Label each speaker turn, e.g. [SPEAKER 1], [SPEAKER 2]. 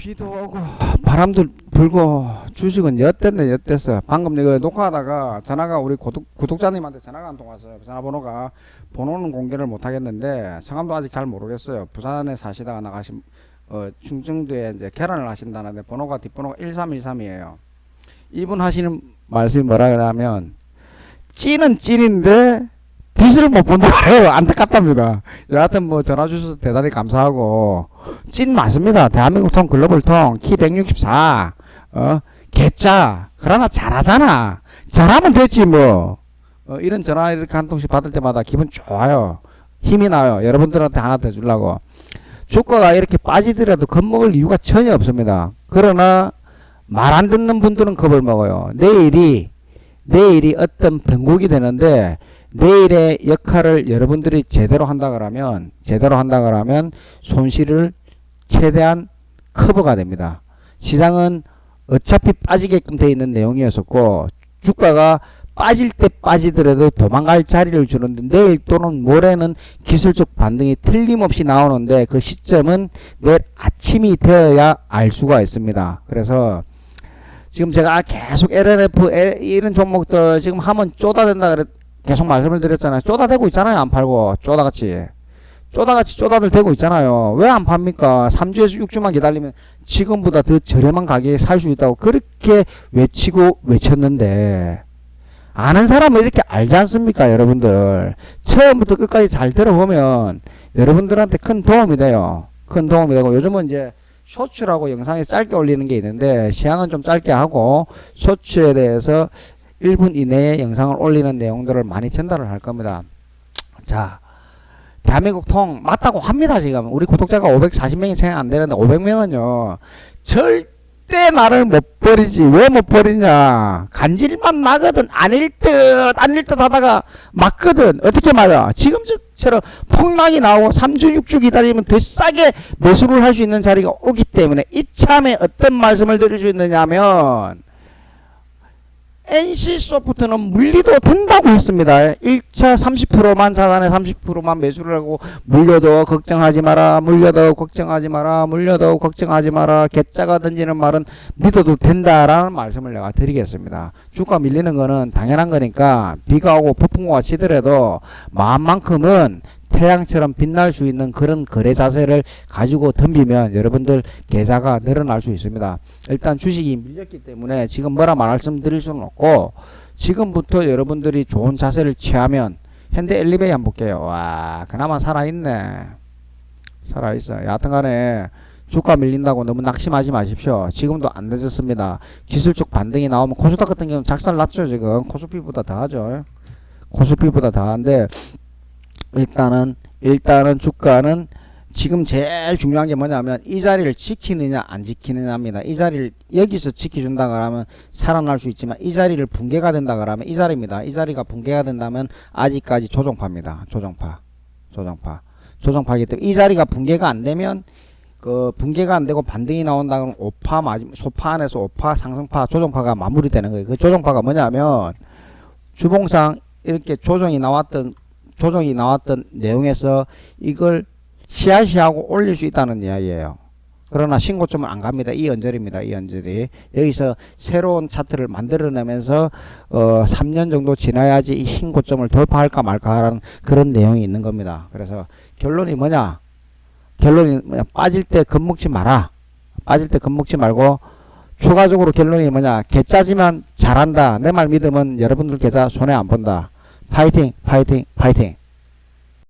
[SPEAKER 1] 비도 오고 바람도 불고 주식은 엿됐네 엿됐어. 방금 내가 녹화하다가 전화가 우리 구독, 구독자님한테 전화가 한통 왔어요. 전화번호가 번호는 공개를 못 하겠는데 성함도 아직 잘 모르겠어요. 부산에 사시다가 나가신 어, 충청도에 이제 계란을 하신다는데 번호가 뒷번호가 1313이에요. 이분 하시는 말씀이 뭐라 그러냐면 찐은 찐인데 빚을 못 본다고 해요 안타깝답니다 여하튼 뭐 전화 주셔서 대단히 감사하고 찐 맞습니다. 대한민국 통 글로벌 통 키 164. 어? 개짜. 그러나 잘하잖아. 잘하면 됐지 뭐. 어, 이런 전화 이렇게 한 통씩 받을 때마다 기분 좋아요. 힘이 나요. 여러분들한테 하나 더 주려고. 주가가 이렇게 빠지더라도 겁먹을 이유가 전혀 없습니다. 그러나 말 안 듣는 분들은 겁을 먹어요. 내일이 내일이 어떤 변곡이 되는데 내일의 역할을 여러분들이 제대로 한다 그러면 제대로 한다 그러면 손실을 최대한 커버가 됩니다. 시장은 어차피 빠지게끔 돼 있는 내용이었었고 주가가 빠질 때 빠지더라도 도망갈 자리를 주는데 내일 또는 모레는 기술적 반등이 틀림없이 나오는데 그 시점은 내일 아침이 되어야 알 수가 있습니다. 그래서 지금 제가 계속 LNF 이런 종목들 지금 하면 쪼다 된다 그래 계속 말씀을 드렸잖아요. 쪼다대고 있잖아요. 안 팔고 쪼다같이 쪼다같이 쪼다들 되고 있잖아요. 왜 안 팝니까? 3주에서 6주만 기다리면 지금보다 더 저렴한 가격에 살 수 있다고 그렇게 외치고 외쳤는데 아는 사람은 이렇게 알지 않습니까, 여러분들? 처음부터 끝까지 잘 들어보면 여러분들한테 큰 도움이 돼요. 큰 도움이 되고 요즘은 이제 쇼츠라고 영상에 짧게 올리는 게 있는데 시향은 좀 짧게 하고 쇼츠에 대해서 1분 이내에 영상을 올리는 내용들을 많이 전달을 할 겁니다. 자, 대한민국 통 맞다고 합니다, 지금. 우리 구독자가 540명이 생각 안 되는데 500명은요. 절대 나를 못 버리지. 왜 못 버리냐? 간질만 나거든. 아닐 듯, 아닐 듯 하다가 맞거든. 어떻게 맞아? 지금처럼 폭락이 나오고 3주, 6주 기다리면 더 싸게 매수를 할 수 있는 자리가 오기 때문에 이참에 어떤 말씀을 드릴 수 있느냐 하면 NC소프트는 물리도 된다고 했습니다. 1차 30%만 자산에 30%만 매수를 하고 물려도 걱정하지 마라. 물려도 걱정하지 마라. 물려도 걱정하지 마라. 개짜가 던지는 말은 믿어도 된다라는 말씀을 내가 드리겠습니다. 주가 밀리는 거는 당연한 거니까 비가 오고 폭풍우가 치더라도 마음만큼은 태양처럼 빛날 수 있는 그런 거래 자세를 가지고 덤비면 여러분들 계좌가 늘어날 수 있습니다. 일단 주식이 밀렸기 때문에 지금 뭐라 말씀드릴 수는 없고 지금부터 여러분들이 좋은 자세를 취하면 현대 엘리베이 한번 볼게요. 와 그나마 살아있네. 살아있어. 여하튼간에 주가 밀린다고 너무 낙심하지 마십시오. 지금도 안 늦었습니다. 기술적 반등이 나오면 코스닥 같은 경우는 작살 났죠 지금 코스피보다 더 하죠. 코스피보다 더한데 일단은 일단은 주가는 지금 제일 중요한 게 뭐냐면 이 자리를 지키느냐 안 지키느냐입니다. 이 자리를 여기서 지켜준다 그러면 살아날 수 있지만 이 자리를 붕괴가 된다 그러면 이 자리입니다. 이 자리가 붕괴가 된다면 아직까지 조정파입니다. 조정파, 조정파, 조정파이기 때문에 이 자리가 붕괴가 안 되면 그 붕괴가 안 되고 반등이 나온다 그러면 오파 마 소파 안에서 오파 상승파 조정파가 마무리되는 거예요. 그 조정파가 뭐냐면 주봉상 이렇게 조정이 나왔던 조정이 나왔던 내용에서 이걸 시야시하고 올릴 수 있다는 이야기예요. 그러나 신고점은 안 갑니다. 이 연절입니다. 이 연절이 여기서 새로운 차트를 만들어내면서 어 3년 정도 지나야지 이 신고점을 돌파할까 말까라는 그런 내용이 있는 겁니다. 그래서 결론이 뭐냐? 결론이 뭐냐? 빠질 때 겁먹지 마라. 빠질 때 겁먹지 말고 추가적으로 결론이 뭐냐? 개짜지만 잘한다. 내 말 믿으면 여러분들 계좌 손해 안 본다. 파이팅, 파이팅, 파이팅.